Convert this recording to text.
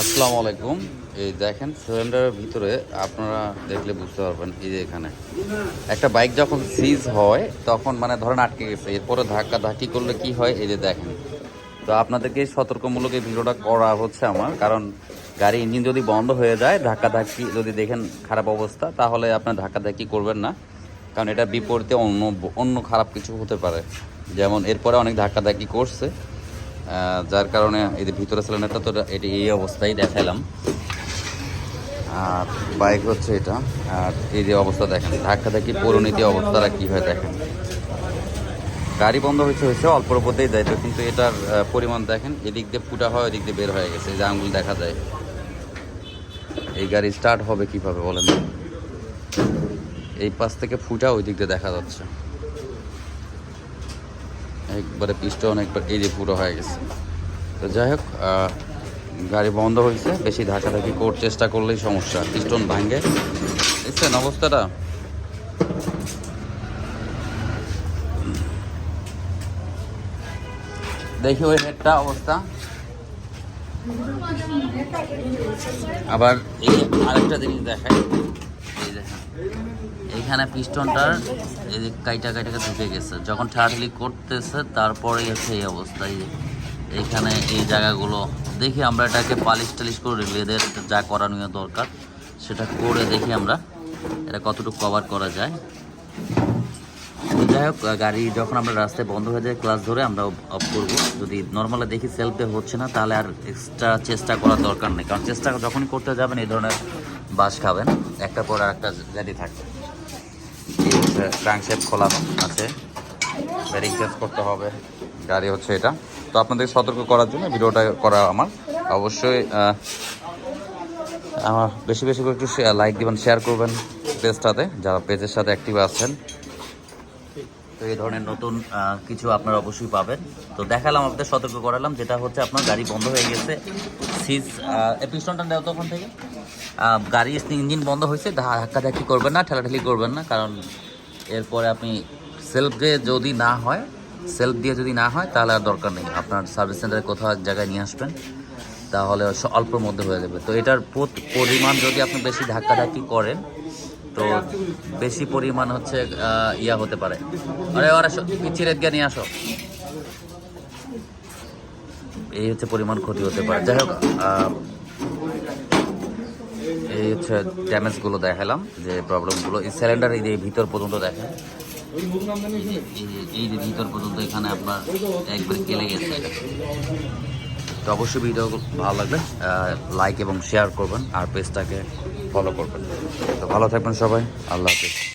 আসসালামু আলাইকুম। এই দেখেন, সিলিন্ডারের ভিতরে আপনারা দেখলে বুঝতে পারবেন, এই যে এখানে। একটা বাইক যখন সিজ হয়, তখন মানে ধরেন আটকে গেছে, এরপরে ধাক্কা ধাক্কি করলে কি হয়, এই যে দেখেন। তো আপনাদেরকে সতর্কমূলক এই ভিডিওটা করা হচ্ছে আমার, কারণ গাড়ি ইঞ্জিন যদি বন্ধ হয়ে যায় ধাক্কা ধাক্কি যদি দেখেন খারাপ অবস্থা, তাহলে আপনার ধাক্কা ধাক্কি করবেন না। কারণ এটা বিপরীতে অন্য অন্য খারাপ কিছু হতে পারে। যেমন এরপরে অনেক ধাক্কা ধাক্কি করছে। যার কারণে যে ভিতরে সিলিন্ডারটা তো এটি এই অবস্থায় দেখালাম আর বাইক হচ্ছে এটা। আর এই যে অবস্থা দেখেন, ধাক্কা ধাক্কি, পরিণতি অবস্থাটা কী হয় দেখেন? গাড়ি বন্ধ হয়েছে হয়েছে অল্প অল্পতেই যাইতো, কিন্তু এটার পরিমাণ দেখেন, এদিক দিয়ে ফুটা হয় ওদিক দিয়ে বের হয়ে গেছে যে আঙুল দেখা যায়। এই গাড়ি স্টার্ট হবে কীভাবে বলেন? এই পাশ থেকে ফুটা ওই দিক দিয়ে দেখা যাচ্ছে। একবারে পিস্টন একবার এই যে পুরো হয়ে গেছে। তো যাই হোক গাড়ি বন্ধ হয়েছে, বেশি ধাক্কাধাক্কি কর চেষ্টা করলেই সমস্যা পিস্টন ভাঙ্গে দেখছেন অবস্থাটা? দেখি ওই হেডটা অবস্থা। আবার এই আরেকটা জিনিস দেখাই। এই দেখেন। এইখানে পিস্টনটার এই যে কাইটা কাইটাকে ঢুকে গেছে। যখন ঠাড়াঠাড়ি করতেছে, তারপরে হচ্ছে এই অবস্থা এইখানে এই জায়গাগুলো। দেখি আমরা এটাকে পালিশ টালিশ করে লেদের যা করানো দরকার, সেটা করে দেখি আমরা এটা কতটুকু কভার করা যায়। যাই হোক, গাড়ি যখন আমরা রাস্তায় বন্ধ হয়ে যায় ক্লাস ধরে আমরা অফ করব। যদি নর্মালি দেখি সেলফে হচ্ছে না, তাহলে আর এক্সট্রা চেষ্টা করার দরকার নেই। কারণ চেষ্টা যখনই করতে যাবেন, এই ধরনের বাস খাবেন একটা পর আর একটা জারি থাকবে। খোলা আছে। ব্যারিং চেঞ্জ করতে হবে। গাড়ি হচ্ছে এটা। তো আপনাদের সতর্ক করার জন্য ভিডিওটা করা আমার। অবশ্যই আমার বেশি বেশি করে একটু লাইক দিবেন শেয়ার করবেন পেজটাতে, যারা পেজের সাথে অ্যাক্টিভ আছেন। তো এই ধরনের নতুন কিছু আপনারা অবশ্যই পাবেন। তো দেখালাম, আপনাদের সতর্ক করালাম, যেটা হচ্ছে আপনার গাড়ি বন্ধ হয়ে গেছে। সিজ পিস্টনটা দেওয়া তখন থেকে। গাড়ি ইঞ্জিন বন্ধ হয়েছে, ধাক্কা ধাক্কি করবেন না, ঠেলাঠেলি করবেন না, কারণ এরপরে আপনি সেলফ দিয়ে যদি না হয় সেলফ দিয়ে যদি না হয়, তাহলে আর দরকার নেই। আপনার সার্ভিস সেন্টারে কোথাও এক জায়গায় নিয়ে আসবেন, তাহলে অল্পর মধ্যে হয়ে যাবে। তো এটার পরিমাণ যদি আপনি বেশি ধাক্কা ধাক্কি করেন, তো বেশি পরিমাণ হচ্ছে ইয়া হতে পারে। আরে, ওরা চিরেট গিয়ে নিয়ে আসো। এই হচ্ছে পরিমাণ ক্ষতি হতে পারে। যাই হোক এই হচ্ছে ড্যামেজগুলো দেখালাম, যে প্রবলেমগুলো এই সিলিন্ডার এই যে ভিতর পর্যন্ত দেখেন। এই যে- ভিতর পর্যন্ত এখানে আপনার একবার গেলে গেছে। তো অবশ্যই ভিডিও ভালো লাগবে লাইক এবং শেয়ার করবেন, আর পেজটাকে ফলো করবেন। তো ভালো থাকবেন সবাই, আল্লাহ হাফিজ।